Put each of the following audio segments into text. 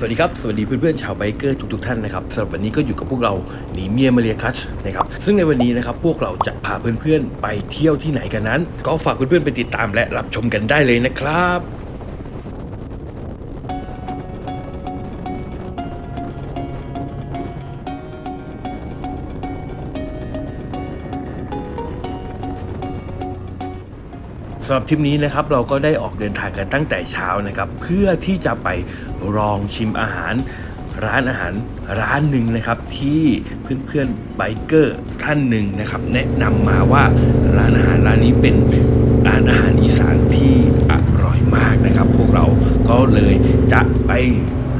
สวัสดีครับ สวัสดีเพื่อนๆชาวไบเกอร์ทุกๆท่านนะครับสำหรับวันนี้ก็อยู่กับพวกเราหนีเมียมาเรียคัชนะครับซึ่งในวันนี้นะครับพวกเราจะพาเพื่อนๆไปเที่ยวที่ไหนกันนั้น ก็ฝากเพื่อนๆไปติดตามและรับชมกันได้เลยนะครับ สำหรับทริปนี้นะครับเราก็ได้ออกเดินทางกันตั้งแต่เช้านะครับ เพื่อที่จะไปลองชิมอาหารร้านอาหารร้านหนึ่งนะครับที่เพื่อนๆไบเกอร์ท่านหนึ่งนะครับ แนะนำมาว่าร้านอาหารร้านนี้เป็นร้านอาหารอีสานที่อร่อยมากนะครับ พวกเราก็เลยจะไป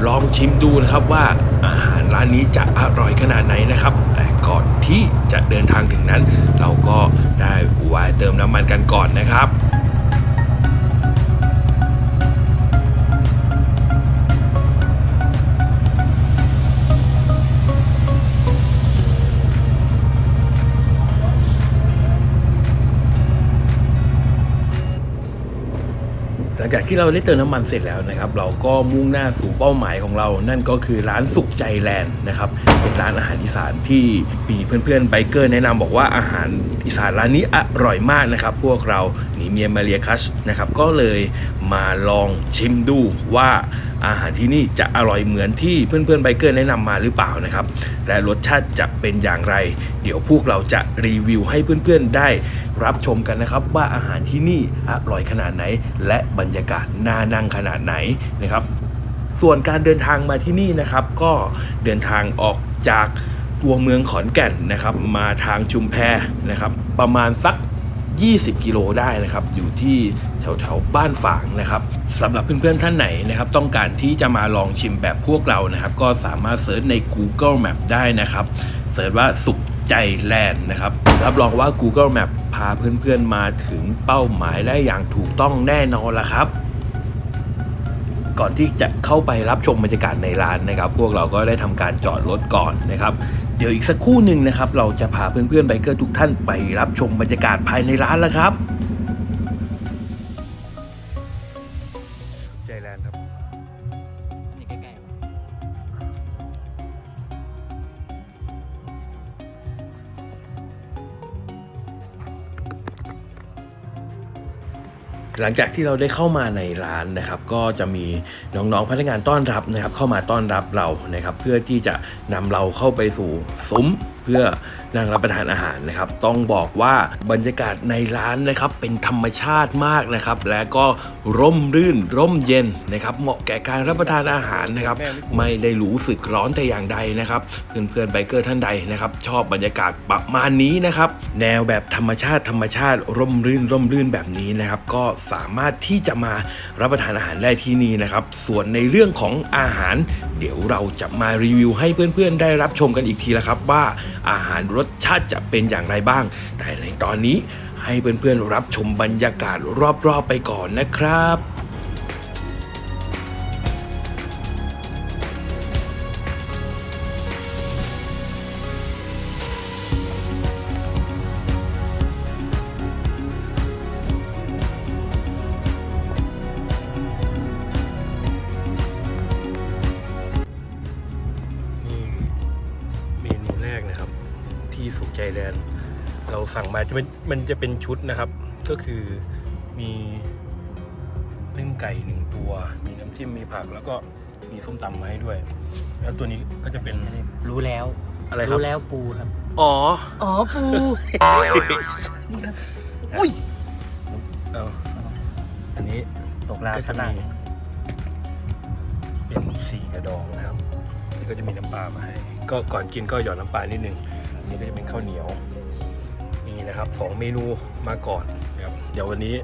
ลองชิมดูนะครับว่าอาหารร้านนี้จะอร่อยขนาดไหนนะครับ ที่จะเดินทางถึงนั้น เราก็ได้แวะเติมน้ำมันกันก่อนนะครับหลังจากที่เราได้เติมน้ำมันเสร็จแล้วนะครับ เราก็มุ่งหน้าสู่เป้าหมายของเรา นั่นก็คือร้านสุขใจแลนด์นะครับ เป็นร้านอาหารอีสานที่มีเพื่อนๆไบเกอร์แนะนำบอกว่าอาหารอีสานร้านนี้อร่อยมากนะครับ พวกเราหนีเมียมาเรียคัชนะครับก็เลยมาลองชิมดูว่าอาหารที่นี่จะอร่อยเหมือนที่เพื่อนๆไบเกอร์แนะนำมาหรือเปล่านะครับ และรสชาติจะเป็นอย่างไร เดี๋ยวพวกเราจะรีวิวให้เพื่อนๆได้รับชมกันนะครับ ว่าอาหารที่นี่อร่อยขนาดไหน และบรรยากาศน่านั่งขนาดไหนนะครับส่วนการเดินทางมาที่นี่นะครับ ก็เดินทางออก จากตัวเมืองขอนแก่นนะครับ มาทางชุมแพนะครับ ประมาณสัก 20 กิโลได้นะครับ อยู่ที่แถวๆบ้านฝางนะครับสำหรับเพื่อนๆท่านไหนนะครับ ต้องการที่จะมาลองชิมแบบพวกเรานะครับ ก็สามารถเซิร์ชใน Google Map ได้นะครับเซิร์ชว่าสุขใจแลนด์นะครับรับรองว่า Google Map พาเพื่อนๆมาถึงเป้าหมายได้อย่างถูกต้องแน่นอนละครับ ก่อนที่จะเข้าไปรับชมบรรยากาศในร้านนะครับ พวกเราก็ได้ทำการจอดรถก่อนนะครับ เดี๋ยวอีกสักครู่หนึ่งนะครับ เราจะพาเพื่อนๆไบเกอร์ทุกท่านไปรับชมบรรยากาศภายในร้านแล้วครับ หลังจากที่เราได้เข้ามาในร้านนะครับ ก็จะมีน้องๆพนักงานต้อนรับนะครับ เข้ามาต้อนรับเรานะครับ เพื่อที่จะนำเราเข้าไปสู่ซุ้มเพื่อ นั่งรับประทานอาหารนะครับ ต้องบอกว่าบรรยากาศในร้านนะครับเป็นธรรมชาติมากนะครับ และก็ร่มรื่นร่มเย็นนะครับ เหมาะแก่การรับประทานอาหารนะครับ ไม่ได้รู้สึกร้อนแต่อย่างใดนะครับเพื่อนๆไบเกอร์ท่านใดนะครับ ชอบบรรยากาศประมาณนี้นะครับ แนวแบบธรรมชาติธรรมชาติร่มรื่นร่มรื่นแบบนี้นะครับ ก็สามารถที่จะมารับประทานอาหารได้ที่นี่นะครับ ส่วนในเรื่องของอาหาร เดี๋ยวเราจะมารีวิวให้เพื่อนๆ ได้รับชมกันอีกทีละครับ ว่าอาหารรสชาติจะเป็นอย่างไรบ้าง แต่ในตอนนี้ให้เพื่อนๆรับชมบรรยากาศรอบๆไปก่อนนะครับ จะเป็นมันจะเป็นชุดนะครับ ก็คือมีนึ่งไก่หนึ่งตัว มีน้ำจิ้มมีผักแล้วก็มีส้มตำมาให้ด้วย แล้วตัวนี้ก็จะเป็นรู้แล้วอะไรครับรู้แล้วปูครับ อ๋อ อ๋อปูอุ้ยเอาอันนี้ตกรางก็ขจะนาดมีเป็นสีกระดองนะครับแล้วก็จะมีน้ำปลามาให้ ก็ก่อนกินก็หยอดน้ำปลานิดนึงอันนี้ก็จะเป็นข้าวเหนียว นะครับสองเมนูมาก่อนนะครับเดี๋ยววันนี้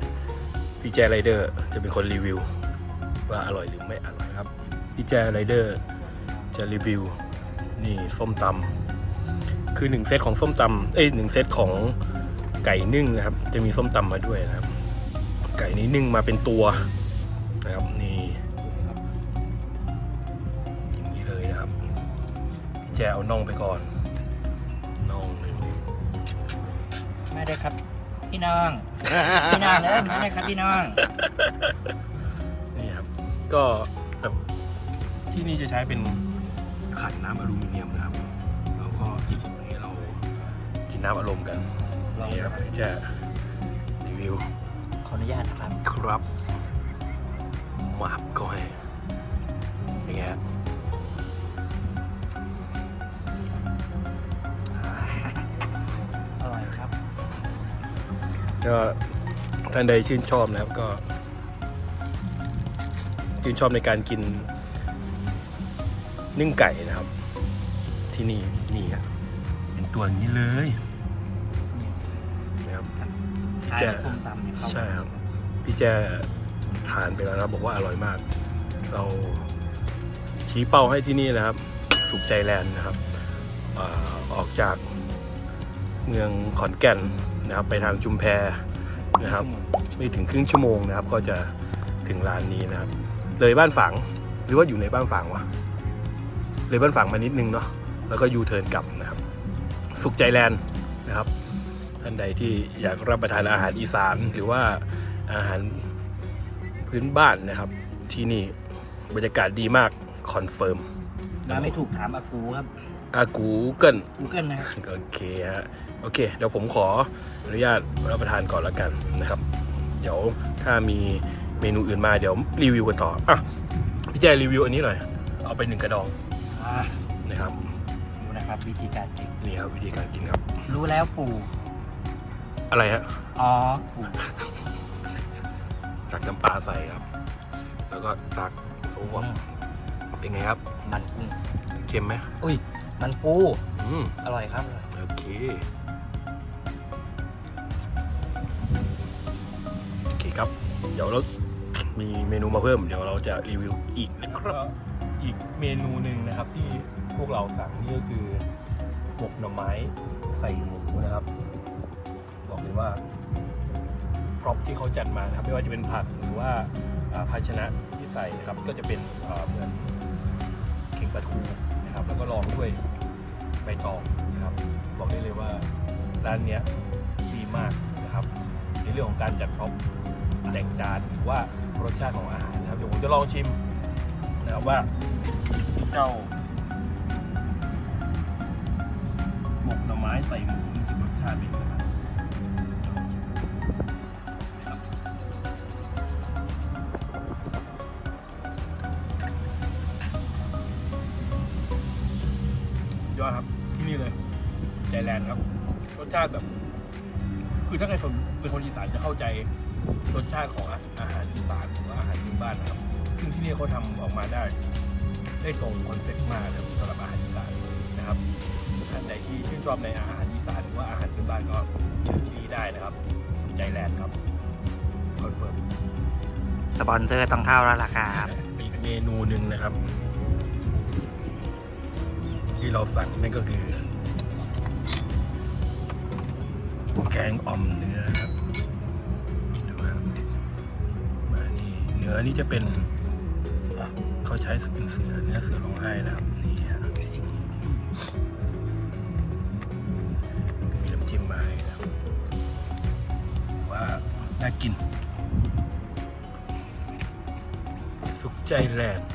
พี่แจไรเดอร์จะเป็นคนรีวิว ว่าอร่อยหรือไม่อร่อยครับพี่แจไรเดอร์จะรีวิวนี่ส้มตำคือหนึ่งเซตของส้มตำเอ้ยหนึ่งเซตของไก่นึ่งนะครับ จะมีส้มตำมาด้วยนะครับ ไก่นี้นึ่งมาเป็นตัวนะครับนี่อย่างนี้เลยนะครับพี่แจเอาน่องไปก่อน ไม่ได้ครับ พี่น้อง พี่น้องเอ้ยไม่ได้ครับพี่น้อง นี่ครับก็แบบที่นี่จะใช้เป็นขันน้ำอลูมิเนียมนะครับแล้วก็วันนี้เรากินน้ำอารมณ์กันลองนี่ครับพี่แจะรีวิวขออนุญาตนะครับ ครับมาบก็ให้เป็นไงฮะอ ก็ท่านใดชื่นชอบนะครับก็ชื่นชอบในการกินนึ่งไก่นะครับ ที่นี่นี่ครับเป็นตัวอย่างนี้เลยนี่นะครับทานแจ่กับส้มตำเนี่ยเข้าใช่ครับพี่แจทานไปแล้วนะครับบอกว่าอร่อยมาก เราชี้เป้าให้ที่นี่นะครับ สุขใจแลนด์นะครับอาออกจากเมืองขอนแก่น นะครับไปทางชุมแพนะครับ ไม่ถึงครึ่งชั่วโมงนะครับ ก็จะถึงร้านนี้นะครับ เลยบ้านฝางหรือว่าอยู่ในบ้านฝางวะเลยบ้านฝางมานิดนึงเนาะแล้วก็ยูเทิร์นกลับนะครับ สุขใจแลนด์นะครับ ท่านใดที่อยากรับประทานอาหารอีสานหรือว่าอาหารพื้นบ้านนะครับ ที่นี่บรรยากาศดีมากคอนเฟิร์มมาไม่ถูกถามอากูครับอากูเกิล Google นะครับโอเคฮะ โอเค เดี๋ยวผมขออนุญาตรับประทานก่อนแล้วกันนะครับ เดี๋ยวถ้ามีเมนูอื่นมาเดี๋ยวรีวิวกันต่ออะพี่แจรีวิวอันนี้หน่อย เอาไปหนึ่งกระดองอ่านะครับดูนะครับวิธีการกินนี่ครับวิธีการกินครับ รู้แล้วปู่อะไรฮะอ๋อปู่ตักน้ำปลาใส่ครับ แล้วก็ตักซุปเป็นไงครับ มันกุ้งเค็มไหมอุ้ย มันปู อืมอร่อยครับอร่อยโอเค ครับ เดี๋ยวเรา มีเมนูมาเพิ่ม เดี๋ยวเราจะรีวิวอีกนะครับ อีกเมนูหนึ่งนะครับที่พวกเราสั่งนี่ก็คือหมกหน่อไม้ใส่หมูนะครับ บอกเลยว่าพร็อพที่เขาจัดมานะครับ ไม่ว่าจะเป็นผักหรือว่าภาชนะที่ใส่นะครับ ก็จะเป็นเหมือนเข่งปลาทูนะครับ แล้วก็รองด้วยใบตองนะครับ บอกได้เลยว่าร้านเนี้ยดีมากนะครับ ในเรื่องของการจัดพร็อพ แต่งจานหรือว่ารสชาติของอาหารนะครับเดี๋ยวผมจะลองชิมนะครับว่าเจ้าหมกหน่อไม้ใส่หมูมันจะรสชาติเป็นยังไงยอดครับที่นี่เลยใจแลนด์ครับ รสชาติแบบ คือถ้าใครเป็นคนอีสานจะเข้าใจ รสชาติของอาอาหารอีสานหรือว่าอาหารพื้นบ้านนะครับ ซึ่งที่นี่เขาทำออกมาได้ ได้ตรงคอนเซ็ปต์มากเลยสำหรับอาหารอีสานนะครับท่านใดที่ชื่นชอบในอาหารอีสานหรือว่าอาหารพื้นบ้านก็เชิญที่นี่ได้นะครับสุขใจแลนด์ครับคอนเฟิร์มสปอนเซอร์ต้องเข้าแล้วล่ะครับอีกเมนูหนึ่งนะครับ ที่เราสั่งนั่นก็คือ แกงอ่อมเนื้อครับ นี่เนื้อนี่จะเป็นเขาใช้เป็นเสือเนื้อเสือร้องไห้นะครับนี่ฮะมีน้ำจิ้มมาให้นะครับว่าน่ากิน สุขใจแลนด์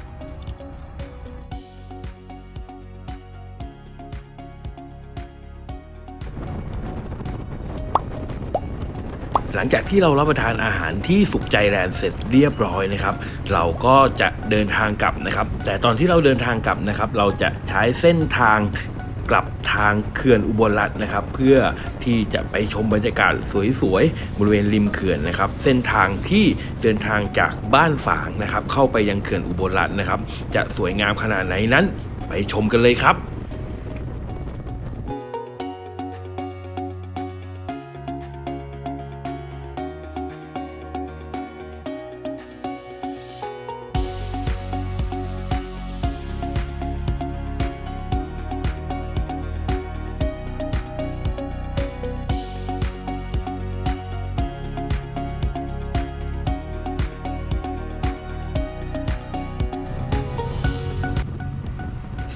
หลังจากที่เรารับประทานอาหารที่สุขใจแลนด์เสร็จเรียบร้อยนะครับ เราก็จะเดินทางกลับนะครับ แต่ตอนที่เราเดินทางกลับนะครับ เราจะใช้เส้นทางกลับทางเขื่อนอุบลรัตน์นะครับ เพื่อที่จะไปชมบรรยากาศสวยๆบริเวณริมเขื่อนนะครับ เส้นทางที่เดินทางจากบ้านฝางนะครับ เข้าไปยังเขื่อนอุบลรัตน์นะครับ จะสวยงามขนาดไหนนั้น ไปชมกันเลยครับ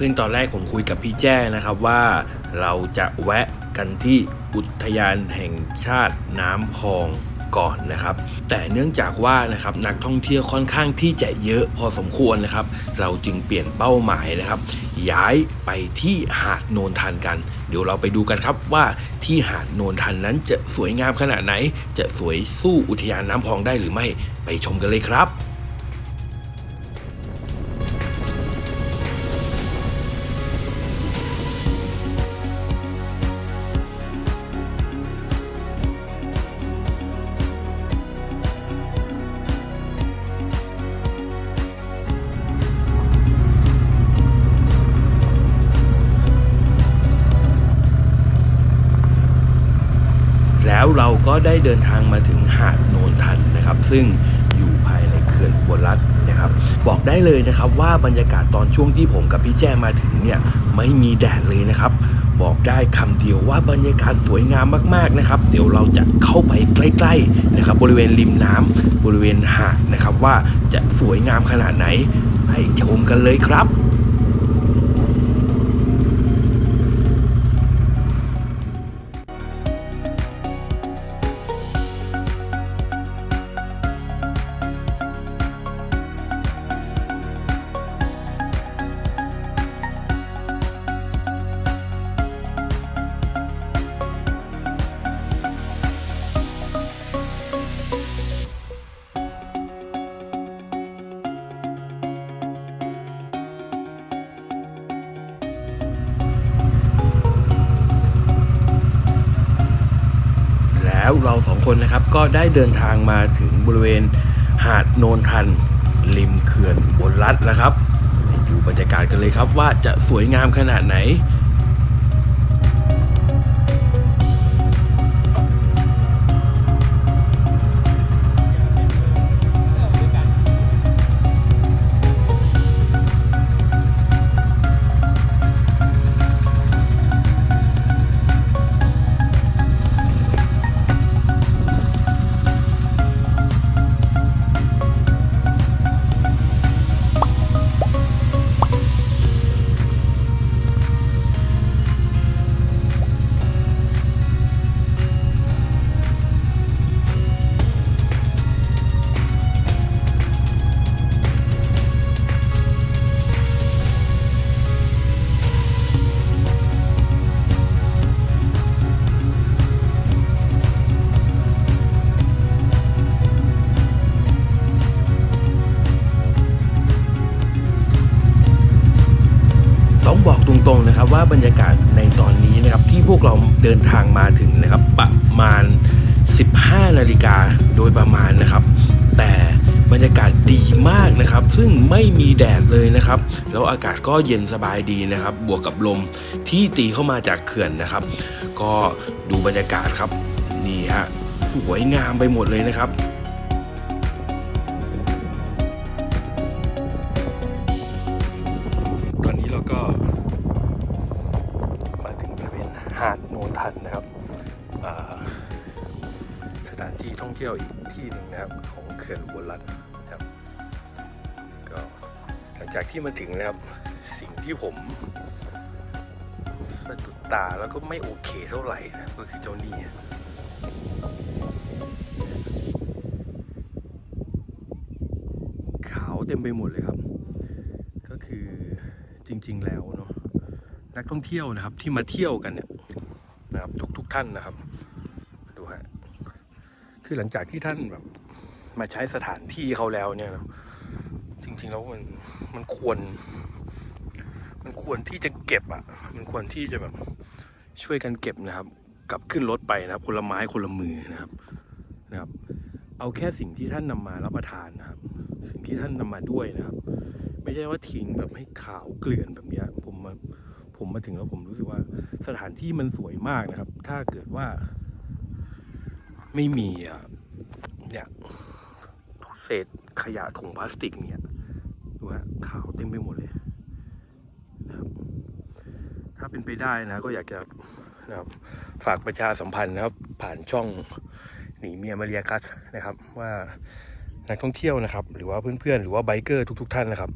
ซึ่งตอนแรกผมคุยกับพี่แจ้นะครับว่าเราจะแวะกันที่อุทยานแห่งชาติน้ำพองก่อนนะครับ แต่เนื่องจากว่านะครับนักท่องเที่ยวค่อนข้างที่จะเยอะพอสมควรนะครับ เราจึงเปลี่ยนเป้าหมายนะครับ ย้ายไปที่หาดโนนทันกัน เดี๋ยวเราไปดูกันครับว่าที่หาดโนนทันนั้นจะสวยงามขนาดไหน จะสวยสู้อุทยานน้ำพองได้หรือไม่ไปชมกันเลยครับ ได้เดินทางมาถึงหาดโนนทันนะครับ ซึ่งอยู่ภายในเขื่อนอุบลรัฐนะครับ บอกได้เลยนะครับว่าบรรยากาศตอนช่วงที่ผมกับพี่แจ้มาถึงเนี่ยไม่มีแดดเลยนะครับ บอกได้คำเดียวว่าบรรยากาศสวยงามมากๆนะครับ เดี๋ยวเราจะเข้าไปใกล้ๆนะครับ บริเวณริมน้ำบริเวณหาดนะครับว่าจะสวยงามขนาดไหนไปชมกันเลยครับ สองคนนะครับ ก็ได้เดินทางมาถึงบริเวณหาดโนนทัน ริมเขื่อนอุบนรัฐนะครับดูบรรยากาศกันเลยครับว่าจะสวยงามขนาดไหน นะครับว่าบรรยากาศในตอนนี้นะครับที่พวกเราเดินทางมาถึงนะครับประมาณ 15 นาฬิกาโดยประมาณนะครับ แต่บรรยากาศดีมากนะครับ ซึ่งไม่มีแดดเลยนะครับ แล้วอากาศก็เย็นสบายดีนะครับ บวกกับลมที่ตีเข้ามาจากเขื่อนนะครับ ก็ดูบรรยากาศครับนี่ฮะสวยงามไปหมดเลยนะครับ ที่ท่องเที่ยวอีกที่หนึ่งนะครับของเขื่อนอุบลรัฐนะครับก็หลังจากที่มาถึงนะครับสิ่งที่ผมสะดุดตาแล้วก็ไม่โอเคเท่าไหร่นะก็คือเจ้านี่ขาวเต็มไปหมดเลยครับ ก็คือจริง ๆ แล้วเนาะนักท่องเที่ยวนะครับที่มาเที่ยวกันเนี่ยนะครับทุกๆทท่านนะครับ คือหลังจากที่ท่านแบบมาใช้สถานที่เขาแล้วเนี่ยนะจริง ๆ แล้วมันมันควร มันควรที่จะเก็บอะ มันควรที่จะแบบช่วยกันเก็บนะครับกลับขึ้นรถไปนะครับ คนละไม้คนละมือนะครับนะครับ เอาแค่สิ่งที่ท่านนำมารับประทานนะครับ สิ่งที่ท่านนำมาด้วยนะครับ ไม่ใช่ว่าทิ้งแบบให้ขาวเกลื่อนแบบนี้ผมมาผมมาถึงแล้วผมรู้สึกว่าสถานที่มันสวยมากนะครับ ถ้าเกิดว่า ไม่มีอะเนี่ยเศษขยะถุงพลาสติกเนี่ยดูฮะขาวเต็มไปหมดเลยนะครับถ้าเป็นไปได้นะ ก็อยากจะนะครับฝากประชาสัมพันธ์นะครับ ผ่านช่องหนีเมียมาเรียกัสนะครับ ว่านักท่องเที่ยวนะครับ หรือว่าเพื่อนๆ หรือว่าไบเกอร์ทุก ๆ ท่านนะครับ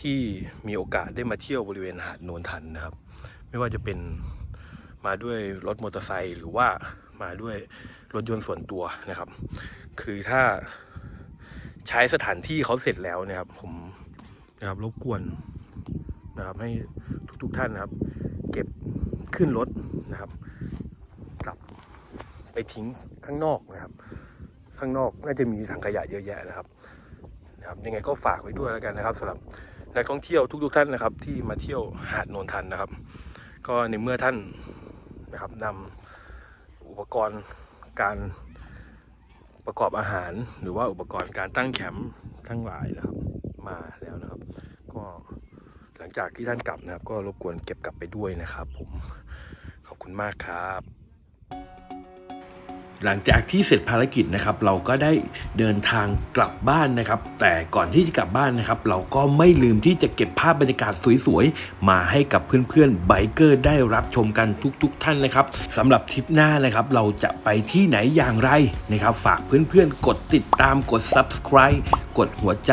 ที่มีโอกาสได้มาเที่ยวบริเวณหาดโนนทันนะครับ ไม่ว่าจะเป็นมาด้วยรถมอเตอร์ไซค์หรือว่ามาด้วย รถยนต์ส่วนตัวนะครับ คือถ้าใช้สถานที่เขาเสร็จแล้วนะครับ ผมนะครับรบกวนนะครับ ให้ทุกๆท่านนะครับ เก็บขึ้นรถนะครับ กลับไปทิ้งข้างนอกนะครับ ข้างนอกน่าจะมีถังขยะเยอะแยะนะครับนะครับ ยังไงก็ฝากไว้ด้วยแล้วกันนะครับสำหรับนักท่องเที่ยวทุก ๆ ท่านนะครับ ที่มาเที่ยวหาดโนนทันนะครับ ก็ในเมื่อท่านนะครับนำอุปกรณ์ การประกอบอาหารหรือว่าอุปกรณ์การตั้งแคมป์ทั้งหลายนะครับ มาแล้วนะครับ ก็หลังจากที่ท่านกลับนะครับ ก็รบกวนเก็บกลับไปด้วยนะครับ ผมขอบคุณมากครับ หลังจากที่เสร็จภารกิจนะครับ เราก็ได้เดินทางกลับบ้านนะครับ แต่ก่อนที่จะกลับบ้านนะครับ เราก็ไม่ลืมที่จะเก็บภาพบรรยากาศสวยๆ มาให้กับเพื่อนๆไบเกอร์ได้รับชมกันทุกๆท่านนะครับสำหรับทริปหน้านะครับ เราจะไปที่ไหนอย่างไรนะครับ ฝากเพื่อนๆ กดติดตามกด subscribe กดหัวใจ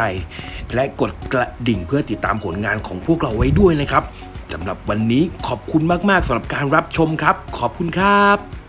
และกดกระดิ่งเพื่อติดตามผลงานของพวกเราไว้ด้วยนะครับสำหรับวันนี้ขอบคุณมากๆสำหรับการรับชมครับ ขอบคุณครับ